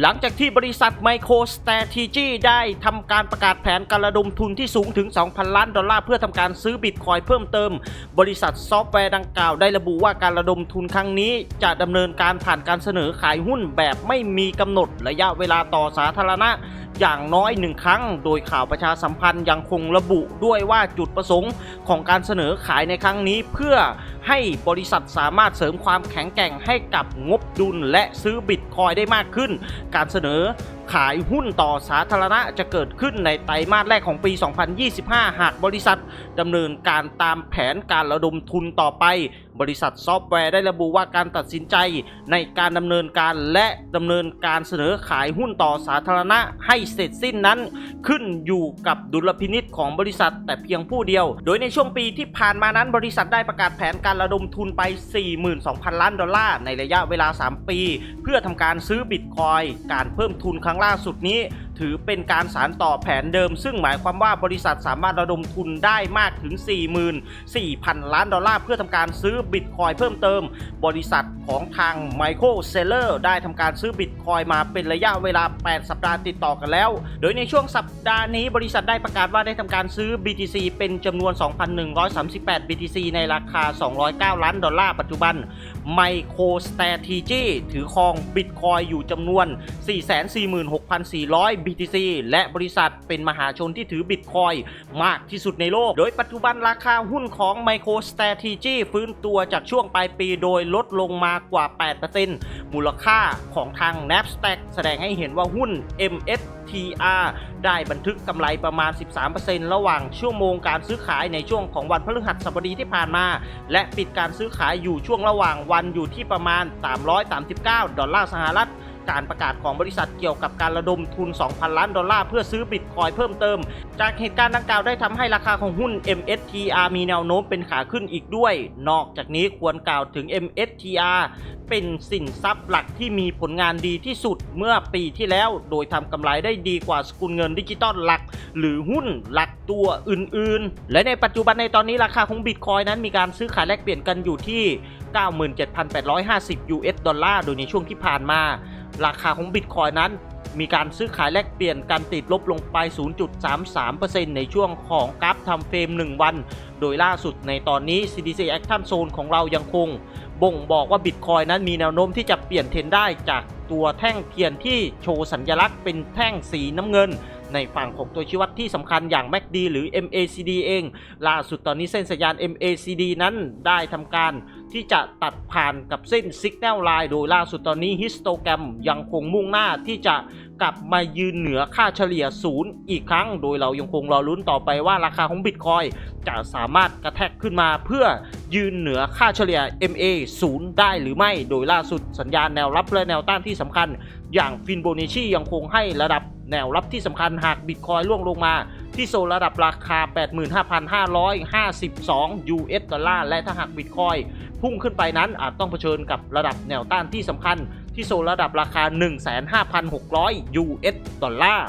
หลังจากที่บริษัท Micro Strategy ได้ทำการประกาศแผนการระดมทุนที่สูงถึง 2,000 ล้านดอลลาร์เพื่อทำการซื้อบิตคอยเพิ่มเติม บริษัทซอฟต์แวร์ดังกล่าวได้ระบุว่าการระดมทุนครั้งนี้ จะดำเนินการผ่านการเสนอขายหุ้นแบบไม่มีกำหนดระยะเวลาต่อสาธารณะอย่างน้อยหนึ่งครั้ง โดยข่าวประชาสัมพันธ์ยังคงระบุด้วยว่าจุดประสงค์ของการเสนอขายในครั้งนี้เพื่อให้บริษัทสามารถเสริมความแข็งแกร่งให้กับงบดุลและซื้อบิตคอยได้มากขึ้น การเสนอ ขายหุ้นต่อสาธารณะจะเกิดขึ้นในไตรมาสแรกของปี 2025 หากบริษัทดำเนินการตามแผนการระดมทุนต่อไป บริษัทซอฟต์แวร์ได้ระบุว่าการตัดสินใจในการดำเนินการและดำเนินการเสนอขายหุ้นต่อสาธารณะให้เสร็จสิ้นนั้น ขึ้นอยู่กับดุลพินิษของบริษัทแต่เพียงผู้เดียว โดยในช่วงปีที่ผ่านมานั้น บริษัทได้ประกาศแผนการระดมทุนไป 42,000 ล้านดอลลาร์ในระยะเวลา 3 ปี เพื่อทำการซื้อบิตคอยการเพิ่มทุนครั้งล่าสุดนี้ถือเป็นการสารต่อแผนเดิม ซึ่งหมายความว่าบริษัทสามารถระดมทุนได้มากถึง 44,000 ล้านดอลลาร์เพื่อทำการซื้อบิตคอยเพิ่มเติม บริษัทของทาง Michael Saylor ได้ทำการซื้อบิตคอยมาเป็นระยะเวลา 8 สัปดาห์ติดต่อกันแล้ว โดยในช่วงสัปดาห์นี้บริษัทได้ประกาศว่าได้ทำการซื้อ BTC เป็นจำนวน 2,138 BTC ในราคา 209 ล้านดอลลาร์ปัจจุบัน Micro Strategy ถือครองบิตคอยอยู่จำนวน 446,400 BTC และบริษัทเป็นมหาชนที่ถือบิตคอยมากที่สุดในโลก โดยปัจจุบันราคาหุ้นของ Micro Strategy ฟื้นตัวจากช่วงปลายปีโดยลดลงมากว่า 8%มูลค่าของทาง NASDAQ แสดงให้เห็นว่าหุ้น MSTR ได้บันทึกกำไรประมาณ 13%ระหว่างชั่วโมงการซื้อขายในช่วงของวันพฤหัสบดีที่ผ่านมา และปิดการซื้อขายอยู่ช่วงระหว่างวันอยู่ที่ประมาณ 339 ดอลลาร์สหรัฐ การประกาศของบริษัทเกี่ยวกับการระดมทุน 2,000 ล้านดอลลาร์เพื่อซื้อบิตคอยเพิ่มเติม จากเหตุการณ์ดังกล่าวได้ทำให้ราคาของหุ้น MSTR มีแนวโน้มเป็นขาขึ้นอีกด้วย นอกจากนี้ควรกล่าวถึง MSTR เป็นสินทรัพย์หลักที่มีผลงานดีที่สุดเมื่อปีที่แล้ว โดยทำกำไรได้ดีกว่าสกุลเงินดิจิตอลหลัก หรือหุ้นหลักตัวอื่นๆ และในปัจจุบันในตอนนี้ราคาของบิตคอยนั้นมีการซื้อขายแลกเปลี่ยนกันอยู่ที่ 97,850 US ดอลลาร์ โดยในช่วงที่ผ่านมา ราคาของบิตคอยนั้น มีการซื้อขายแลกเปลี่ยนการติดลบลงไป 0.33%ในช่วงของกราฟทำเฟรม 1 วัน โดยล่าสุดในตอนนี้ CDC Action Zone ของเรายังคง บ่งบอกว่าบิตคอยนั้นมีแนวโน้มที่จะเปลี่ยนเทรนได้จากตัวแท่งเทียนที่โชว์สัญลักษณ์เป็นแท่งสีน้ำเงิน ในฝั่งของตัวชี้วัดที่สำคัญอย่าง MACD หรือ MACD เอง ล่าสุดตอนนี้เส้นสัญญาณ MACD นั้นได้ทำการที่จะตัดผ่านกับเส้น Signal Line โดยล่าสุดตอนนี้ฮิสโตแกรมยังคงมุ่งหน้าที่จะกลับมายืนเหนือค่าเฉลี่ยศูนย์อีกครั้ง โดยเรายังคงรอลุ้นต่อไปว่าราคาของบิตคอยจะสามารถกระแทกขึ้นมาเพื่อ ยืนเหนือค่าเฉลี่ย MA 0 ได้หรือไม่ โดยล่าสุดสัญญาณแนวรับและแนวต้านที่สำคัญ อย่างฟินโบนิชียังคงให้ระดับแนวรับที่สำคัญหากบิตคอยล่วงลงมา ที่โซนระดับราคา 85,552 US ดอลลาร์ และถ้าหากบิตคอยพุ่งขึ้นไปนั้นอาจต้องเผชิญกับระดับแนวต้านที่สำคัญ ที่โซนระดับราคา 15,600 US ดอลลาร์